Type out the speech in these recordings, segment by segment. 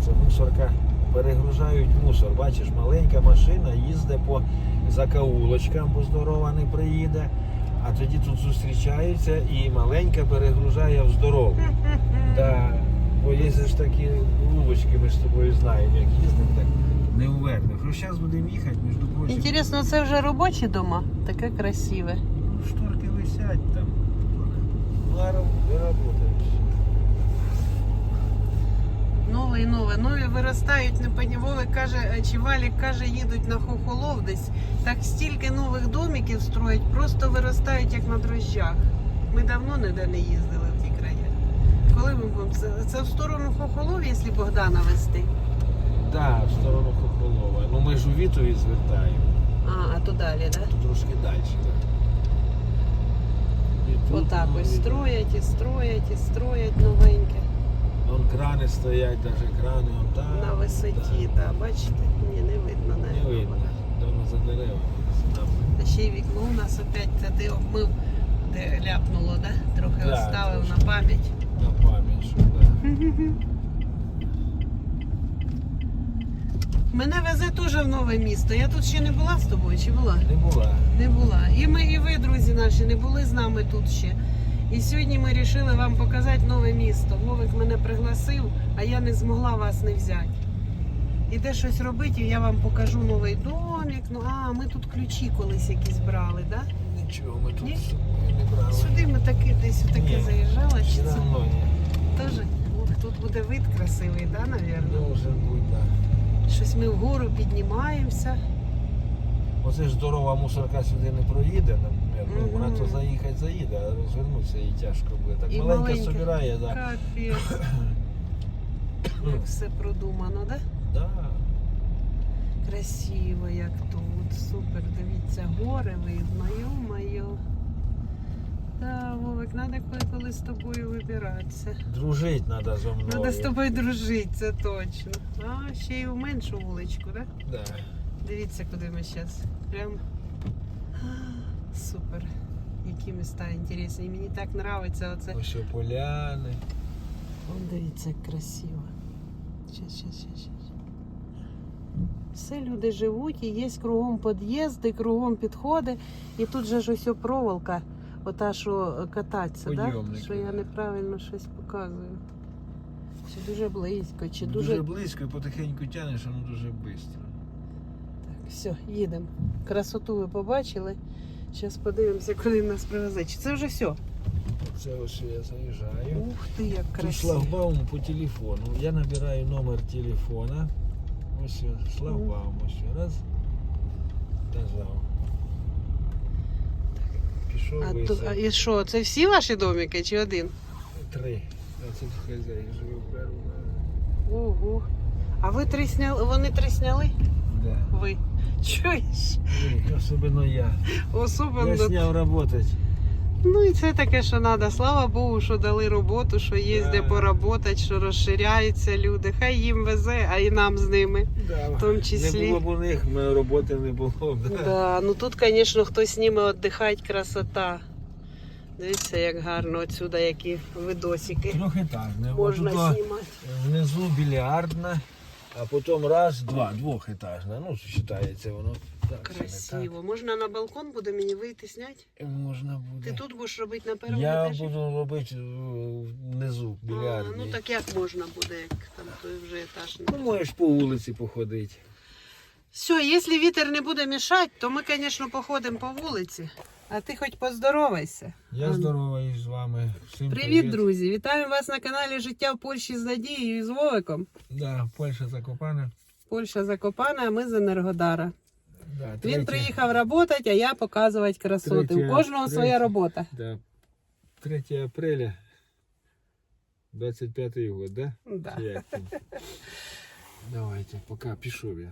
Оце мусорка. Перегружають мусор. Бачиш, маленька машина їздить по закаулочкам, бо здорова не приїде. А тоді тут зустрічаються і маленька перегружає в здорову. Да. Бо є ж такі вулочки, ми ж з тобою знаємо, як їздимо, так не увернеш. Ну зараз будемо їхати, між прочим. Інтересно, це вже робочі дома? Таке красиве. Ну, Шторки висять там. Ларом работають. Нове і нове. Нові виростають, не поніволи, каже, е, чи Валік каже, їдуть на хохолов десь. Так стільки нових домиків строять, просто виростають як на дрожжах. Ми давно ніде не їздили в ті краї. Коли ми будемо? Це, це в сторону хохолов, якщо Богдана вести. Так, в сторону Хохолова. Ну ми ж у Вітові звертаємо. А, а то далі, так? Да? Трошки далі. Да. І тут, Отак ну, ось строять і строять і строять новеньке. Вон крани стоять, навіть крани вон там. На висоті, так. так. Бачите? Ні, не видно, Не навіть. видно. Давно за деревами. Та ще й вікно у нас опять це ти обмив, де ляпнуло, да? Трохи Да, оставив на пам'ять. На пам'ять, що да. Мене везе теж в нове місто. Я тут ще не була з тобою, чи була? Не була. Не була. І ми, і ви, друзі наші, не були з нами тут ще. І сьогодні ми вирішили вам показати нове місто. Вовик мене пригласив, а я не змогла вас не взяти. Іде щось робити, і я вам покажу новий домик. Ну, а, ми тут ключі колись якісь брали, так? Да? Нічого, ми тут Ні? не брали. Сюди ми таки десь таке заїжджали. Чи це теж? Тут буде вид красивий, да, навірно? Може бути, так. Щось ми вгору піднімаємося. Оце ж здорова мусорка сюди не проїде, наприклад. Вона то заїхати заїде, а розвернутися їй тяжко буде. Так І маленька маленька. собирає, так. Да. Капець. Як все продумано, да? Да. Красиво, як тут. Супер, дивіться, гори видно, йо-моє. Да, Вовик, треба коли з тобою вибиратися. Дружить треба зо мною. Треба з тобою дружити, це точно. А, ще й у меншу вуличку, да? Да. Дивіться, куди ми зараз. Прям супер. Які міста інтересні. Мені так подобається оце. Ось поляни. Вон дивіться, як красиво. Щас, щас, щас, щас. Все люди живуть, і є кругом під'їзди, кругом підходи. І тут же ж ось проволока, ота, що кататься, да? Що я да. неправильно щось показую. Чи дуже близько, чи Дуже, дуже. близько і потихеньку тянеш, воно дуже швидко. Так, все, їдемо. Красоту ви побачили. Зараз подивимося, куди нас привезе. Чи це вже все? Це ось я заїжджаю. Ух ти, як Тут красиво. шлагбаум по телефону. Я набираю номер телефона. Ось він, шлагбаум. Ось він. раз. Нажав. Пішов А, висів. то, а і що, це всі ваші домики чи один? Три. А це хазяїн живе в першому. Ого. А ви три сняли? Вони три сняли? Да. Ви. Чуєш? Ні, Особливо я. Я Особливо. сняв працювати. Ну і це таке, що треба. Слава Богу, що дали роботу, що є де поработати, що розширяються люди. Хай їм везе, а і нам з ними. Да. В тому числі. Не було б у них, роботи не було. Да. Да, ну тут, звісно, хтось зніме віддихати, красота. Дивіться, як гарно отсюда, які видосики Трьохетажне. можна знімати. внизу більярдна, а потім раз, два, двохетажна. Ну, вважається воно. Так, Красиво. Можна на балкон буде мені вийти зняти? Можна буде. Ти тут будеш робити на першому Я етажі? буду робити е, внизу А, ну так як можна буде, як там той вже етаж. Ну, можеш по вулиці походити. Все, якщо вітер не буде мішати, то ми, звісно, походимо по вулиці. А ти хоч поздоровайся. Я здоровий з вами. Всім Привіт, друзі! Вітаю вас на каналі Життя в Польщі з Надією і з Вовиком. Да, Польща Закопана. Польща Закопана, а ми з Енергодара. Да, Він приїхав працювати, а я показувати красоти. Третє- У кожного своя робота. Да. 3 апреля 25 год, да? Да. Давайте, поки пішов я.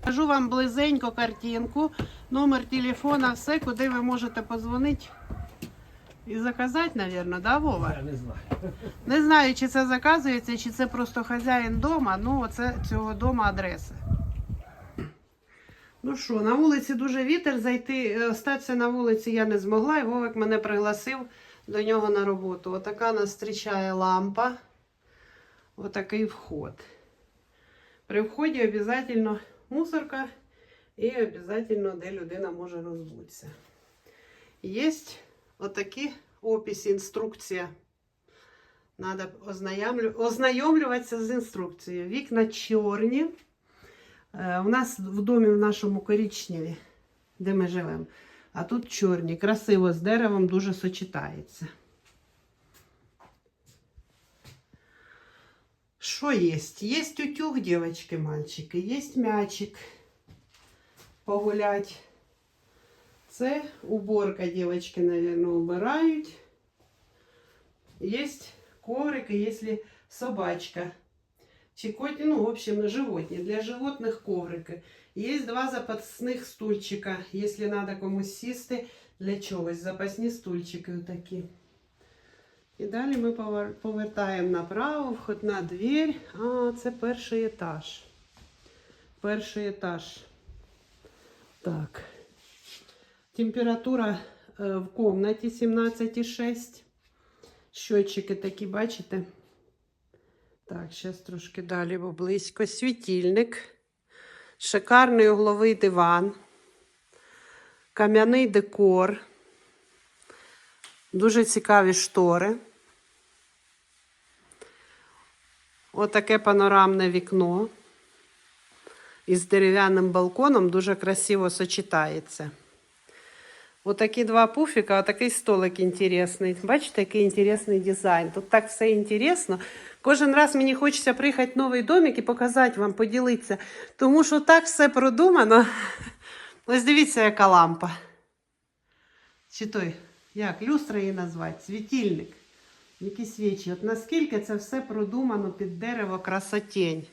Покажу вам близенько картинку, номер телефона, все, куди ви можете подзвонити і заказати, мабуть, да, Вова? Я не знаю. Не знаю, чи це заказується, чи це просто хазяїн дома. Ну, оце цього дома адреса. Ну що, на вулиці дуже вітер. Зайти, е, остатися на вулиці я не змогла, і Вовик мене пригласив до нього на роботу. Отака нас зустрічає лампа. Отакий вход. При вході обов'язково мусорка і обов'язково, де людина може розбутися. Є отакі описи, інструкція. Ознайомлю... ознайомлюватися з інструкцією. Вікна чорні. Е, У нас в домі в нашому коричневі, де ми живемо. А тут чорні. Красиво з деревом дуже сочетається. Що є? Є утюг, дівчатки, мальчики, є м'ячик погулять. Це уборка, дівчатки, мабуть, убирають. Є коврики, якщо собачка. Чи коті, ну, в общем, животні. Для животних коврики. Є два запасних стульчика, якщо треба комусь сісти для чогось. Запасні стульчики такі. І далі ми повертаємо направо, входна двір. А, це перший етаж. Перший етаж. Так. Температура е, в комнаті 17,6. Щотчики такі, бачите? Так, зараз трошки далі, бо близько. Світильник. Шикарний угловий диван. Кам'яний декор. Дуже цікаві штори. Отаке панорамне вікно із дерев'яним балконом дуже красиво сочетається. Отакі два пуфіка, отакий столик інтересний. Бачите, який інтересний дизайн. Тут так все інтересно. Кожен раз мені хочеться приїхати в новий домик і показати вам, поділитися. Тому що так все продумано. Ось дивіться, яка лампа. Чи той, Як люстра її назвати? Світильник. Які свічі. От наскільки це все продумано під дерево красотень.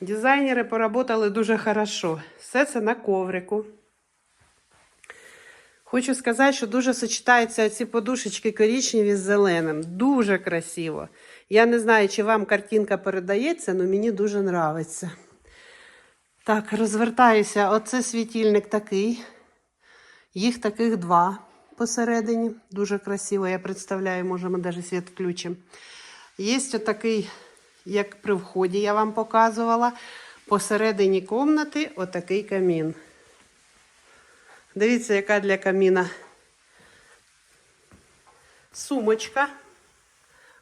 Дизайнери поработали дуже хорошо. Все це на коврику. Хочу сказати, що дуже сочетаються ці подушечки коричневі з зеленим. Дуже красиво. Я не знаю, чи вам картинка передається, але мені дуже подобається. Так, розвертаюся. Оце світильник такий. Їх таких два посередині. Дуже красиво. Я представляю, може, ми навіть світ включимо. Є отакий, як при вході, я вам показувала. Посередині кімнати отакий камін. Дивіться, яка для каміна сумочка,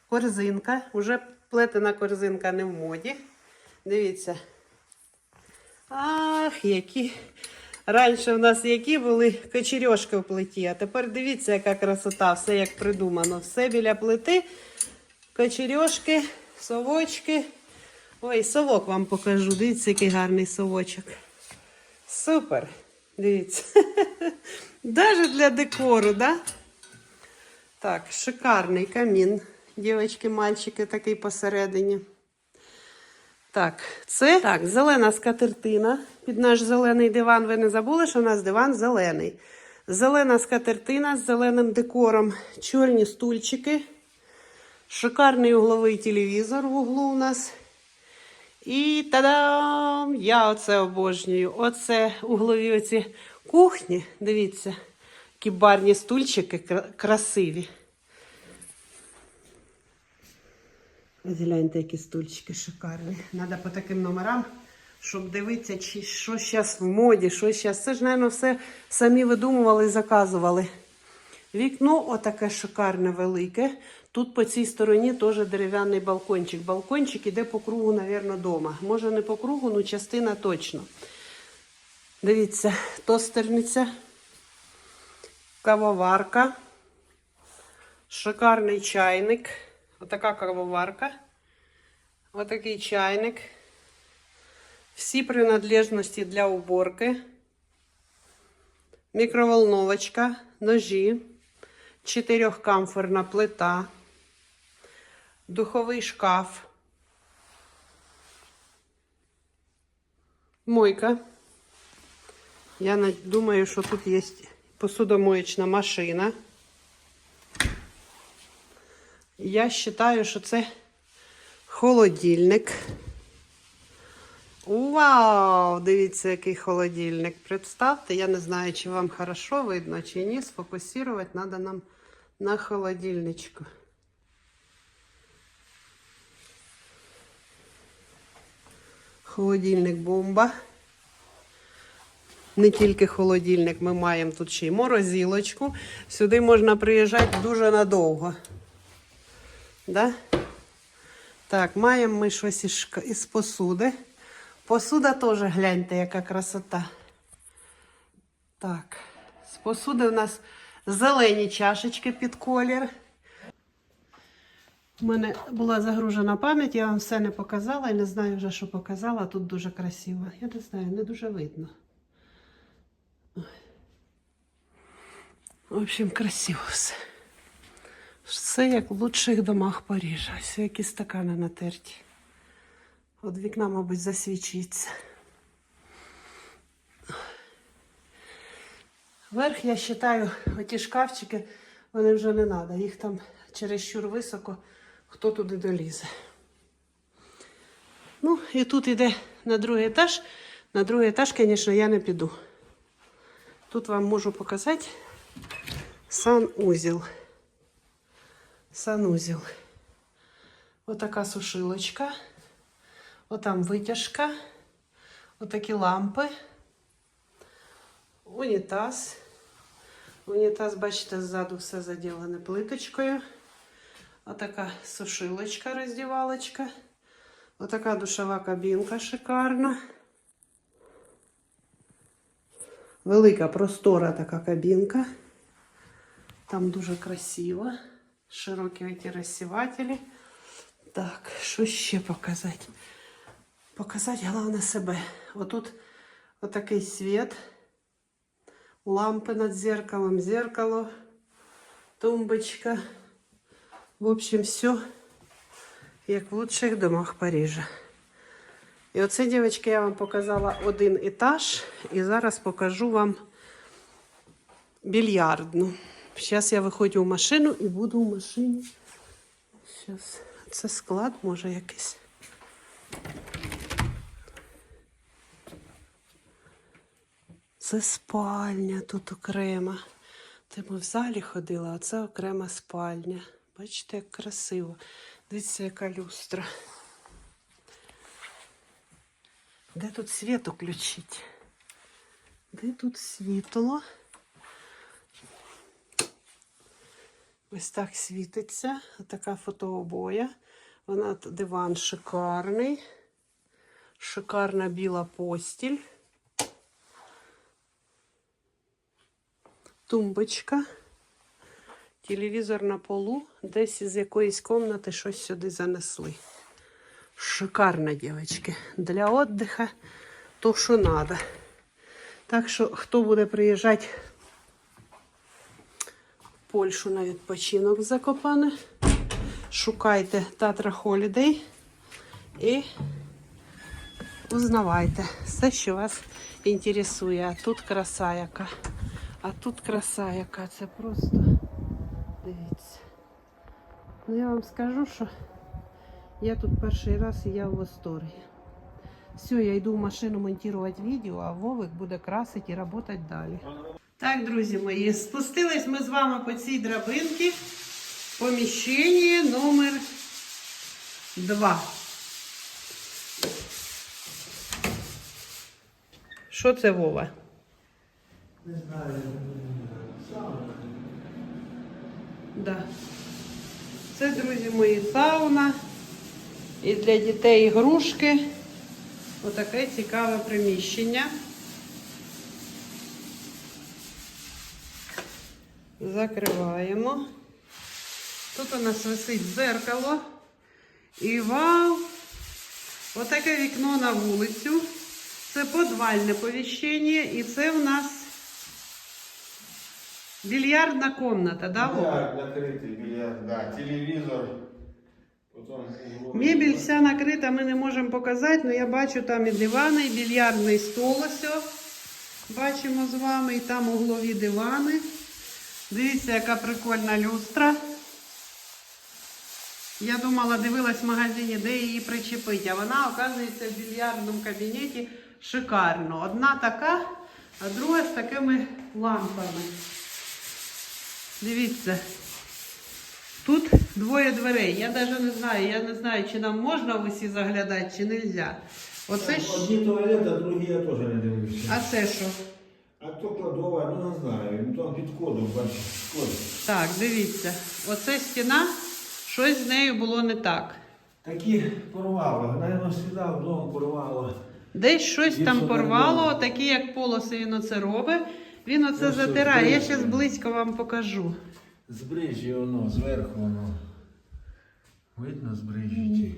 корзинка. Уже плетена корзинка не в моді. Дивіться. Ах, які. Раніше в нас які були кочерьошки в плиті, а тепер дивіться, яка красота, все як придумано. Все біля плити, кочерьошки, совочки. Ой, совок вам покажу. Дивіться, який гарний совочок. Супер. Дивіться. Даже для декору, да? Так, шикарний камін. Дівчатки, мальчики, такий посередині. Так, це так, зелена скатертина. Під наш зелений диван. Ви не забули, що у нас диван зелений. Зелена скатертина з зеленим декором. Чорні стульчики. Шикарний угловий телевізор в углу у нас. І та-дам! Я оце обожнюю. Оце углові оці кухні. Дивіться, які барні стульчики красиві. Ось гляньте, які стульчики шикарні. Треба по таким номерам, щоб дивитися, чи що зараз в моді, що зараз. Це ж, мабуть, все самі видумували і заказували. Вікно отаке шикарне велике. Тут по цій стороні теж дерев'яний балкончик. Балкончик іде по кругу, мабуть, дома. Може не по кругу, але частина точно. Дивіться, тостерниця, кавоварка, шикарний чайник. Отака кавоварка. Отакий чайник. Всі принадлежності для уборки. Мікроволновочка, ножі, чотирьохкамфорна плита, духовий шкаф, мойка. Я думаю, що тут є посудомоєчна машина. Я вважаю, що це холодильник. Вау! Дивіться, який холодильник. Представте, я не знаю, чи вам хорошо видно, чи ні. Сфокусувати треба нам на холодильничку. Холодильник бомба. Не тільки холодильник, ми маємо тут ще й морозилочку. Сюди можна приїжджати дуже надовго. Да? Так, маємо ми щось із посуди. Посуда теж гляньте, яка красота. Так, з посуди у нас зелені чашечки під колір. У мене була загружена пам'ять, я вам все не показала і не знаю вже, що показала. Тут дуже красиво. Я не знаю, не дуже видно. В общем, красиво все. Все як в лучших домах Парижа. Все які стакани натерті. От вікна, мабуть, засвічується. Верх, я вважаю, оті шкафчики, вони вже не треба. Їх там чересчур високо, хто туди долізе. Ну, і тут йде на другий етаж. На другий етаж, звісно, я не піду. Тут вам можу показати санузел. Санузел. Отака сушилочка. Отам витяжка. Отакі лампи. Унітаз. Унітаз, бачите, ззаду все заділене плиточкою. Отака сушилочка, роздівалочка. Отака душова кабінка шикарна. Велика простора така кабінка. Там дуже красиво. Широкі ці розсівателі. Так, що ще показати? Показати головне себе. Отут отакий світ. Лампи над зеркалом, зеркало, тумбочка. В общем, все як в лучших домах Парижа. І оце, дівчатки, я вам показала один етаж. І зараз покажу вам більярдну. Зараз я виходжу в машину і буду в машині. Зараз. Це склад може якийсь. Це спальня тут окрема. Це ми в залі ходили, а це окрема спальня. Бачите, як красиво. Дивіться, яка люстра. Де тут світ включить? Де тут світло? Ось так світиться. Така фотообоя. Вона диван шикарний. Шикарна біла постіль. Тумбочка. Телевізор на полу. Десь із якоїсь кімнати щось сюди занесли. Шикарно, дівчатки. Для віддиха то, що треба. Так що, хто буде приїжджати в Польщу на відпочинок Закопане, шукайте Татра Холідей і узнавайте все, що вас інтересує. Тут краса яка. А тут краса яка. Це просто дивіться. Ну я вам скажу, що я тут перший раз і я в восторгі. Все, я йду в машину монтувати відео, а Вовик буде красити і працювати далі. Так, друзі мої, спустились ми з вами по цій драбинці. Поміщення номер 2. Що це Вова? Да. Це, друзі мої, сауна. І для дітей ігрушки. Отаке цікаве приміщення. Закриваємо. Тут у нас висить дзеркало. І вау! Отаке вікно на вулицю. Це подвальне поміщення. І це в нас більярдна комната, да? Бильярд накритий, бильярд, да, телевізор. Угловий. Мебель вся накрита, ми не можемо показати, але я бачу там і дивани, і більярдний стол ось. Бачимо з вами, і там углові дивани. Дивіться, яка прикольна люстра. Я думала, дивилась в магазині, де її причепити, а вона, оказується, в більярдному кабінеті шикарно. Одна така, а друга з такими лампами. Дивіться. Тут двоє дверей. Я навіть не знаю, я не знаю, чи нам можна в усі заглядати, чи не можна. Оце ж. Одні туалети, а другі я теж не дивився. А це що? А то кладова, ну не знаю, ну там під кодом, бачиш, код. Так, дивіться. Оце стіна, щось з нею було не так. Такі порвало, навіть сюди вдома порвало. Десь щось Більше там порвало, такі як полоси він оце робить. Він оце Ось затирає. Я зараз близько вам покажу. Збрижі воно, зверху воно. Видно збрижі?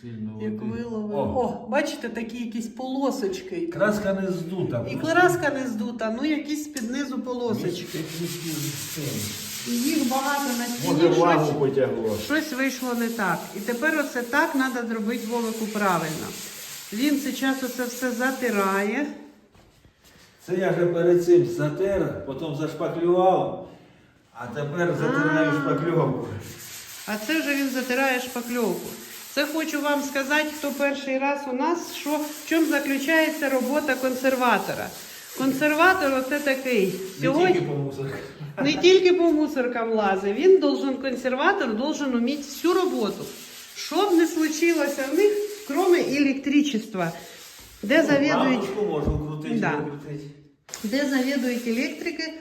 Сильно Як води. виловив. О, О, бачите, такі якісь полосочки. краска не здута. І клараска не здута, ну якісь під низу полосочки. І їх багато на Може стіні. Щось, потягло. щось вийшло не так. І тепер оце так треба зробити Вовику правильно. Він зараз оце все затирає. Це я вже перед цим затер, потім зашпаклював, а тепер затираю шпакльовку. А це вже він затирає шпакльовку. Це хочу вам сказати, хто перший раз у нас, що в чому заключається робота консерватора. Консерватор оце такий. Не тільки по мусорах. не тільки по мусоркам лазить, він должен, консерватор должен уметь всю роботу. Що б не случилося в них, кроме електричества, де завідують крутити, Да. де завідують електрики,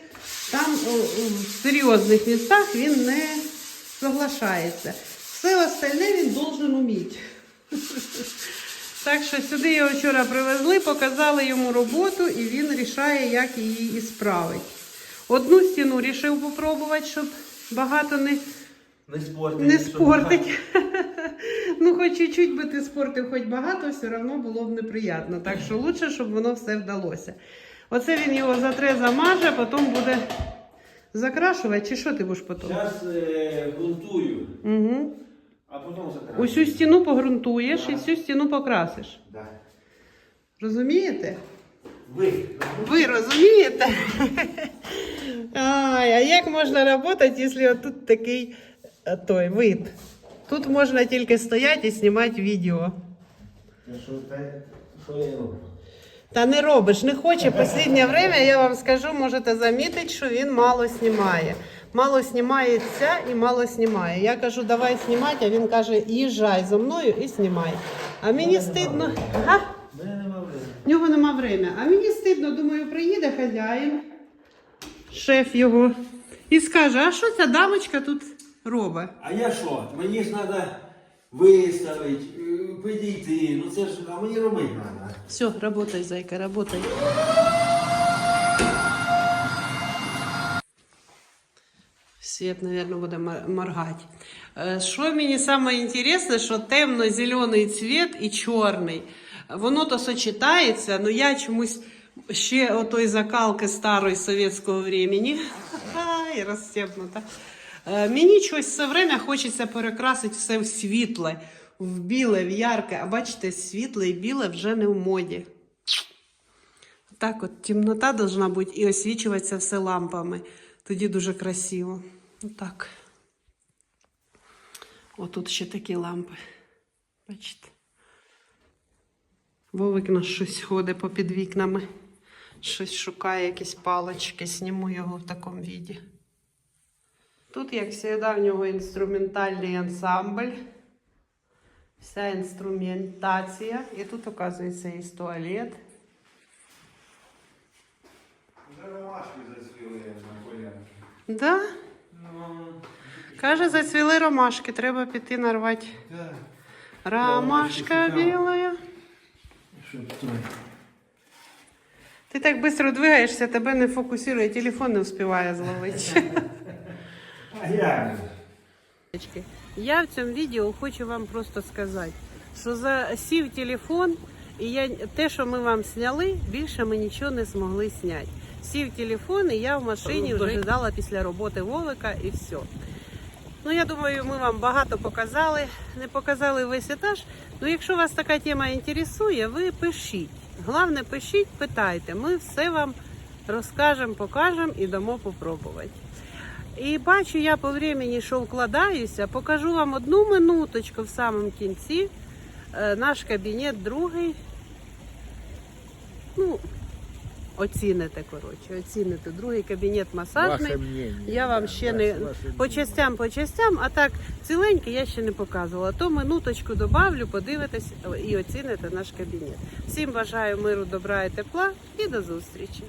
там в серйозних містах він не соглашається. Все остальне він должен уміти. Так що сюди його вчора привезли, показали йому роботу, і він рішає, як її і справить. Одну стіну рішив попробувати, щоб багато не, Не спортить. не спортить. Ну, хоч чуть-чуть би ти спортив, хоч багато, все одно було б неприємно. Так що лучше, щоб воно все вдалося. Оце він його затре, замаже, потім буде закрашувати. Чи що ти будеш потім? Зараз е, грунтую, Угу. а потім закрашу. Усю стіну погрунтуєш і всю стіну покрасиш. Да. Розумієте? Ви. Ви розумієте? Ай, а як можна працювати, якщо тут такий той вид? Тут можна тільки стояти і знімати відео. Та не робиш, не хоче. Останнє время, я вам скажу, можете замітити, що він мало знімає. Мало знімається і мало знімає. Я кажу, давай знімати, а він каже, їжджай зо мною і знімай. А мені стидно. Га? В мене нема времени. В нього нема время. А мені стидно, думаю, приїде хазяїн, шеф його, і скаже, а що ця дамочка тут робить? А я що? Мені ж треба виставити, е, підійти. Ну це ж, а мені робити треба. Все, работай, зайка, работай. Свет, наверное, буде мор- моргати. Е, Що мені саме інтересне, що темно-зелений цвіт і чорний. Воно то сочетається, але я чомусь ще отої закалки старої совєтського времени. Ха-ха, і розстебнута. Е, Мені щось все время хочеться перекрасити все в світле, в біле, в ярке. А бачите, світле і біле вже не в моді. Так от темнота должна бути і освічуватися все лампами. Тоді дуже красиво. Отак. Отут ще такі лампи. Бачите? Вовик наш щось ходить попід вікнами. Щось шукає, якісь палочки, зніму його в такому віді. Тут, як завжди, в нього інструментальний ансамбль. Вся інструментація. І тут, оказується, є туалет. Вже ромашки зацвіли на колянки. Да? Ну, Каже, зацвіли ромашки, треба піти нарвати. Ромашка білая. Ти так швидко двигаєшся, тебе не фокусує, телефон не встигає зловити. А? Я в цьому відео хочу вам просто сказати, що засів телефон, і я те, що ми вам зняли, більше ми нічого не змогли зняти. Сів телефон, і я в машині вже ждала після роботи Вовика і все. Ну, я думаю, ми вам багато показали, не показали весь етаж. Ну, якщо вас така тема інтересує, ви пишіть. Головне, пишіть, питайте. Ми все вам розкажемо, покажемо і дамо попробувати. І бачу я по времени, що вкладаюся, покажу вам одну минуточку в самому кінці. Е, Наш кабінет другий. Ну, Оціните, коротше, оціните. Другий кабінет масажний. Ваше. Я вам да, ще ваше- не ваше по частям, по частям, а так ціленький я ще не показувала. То минуточку добавлю, подивитесь і оціните наш кабінет. Всім бажаю миру, добра і тепла і до зустрічі.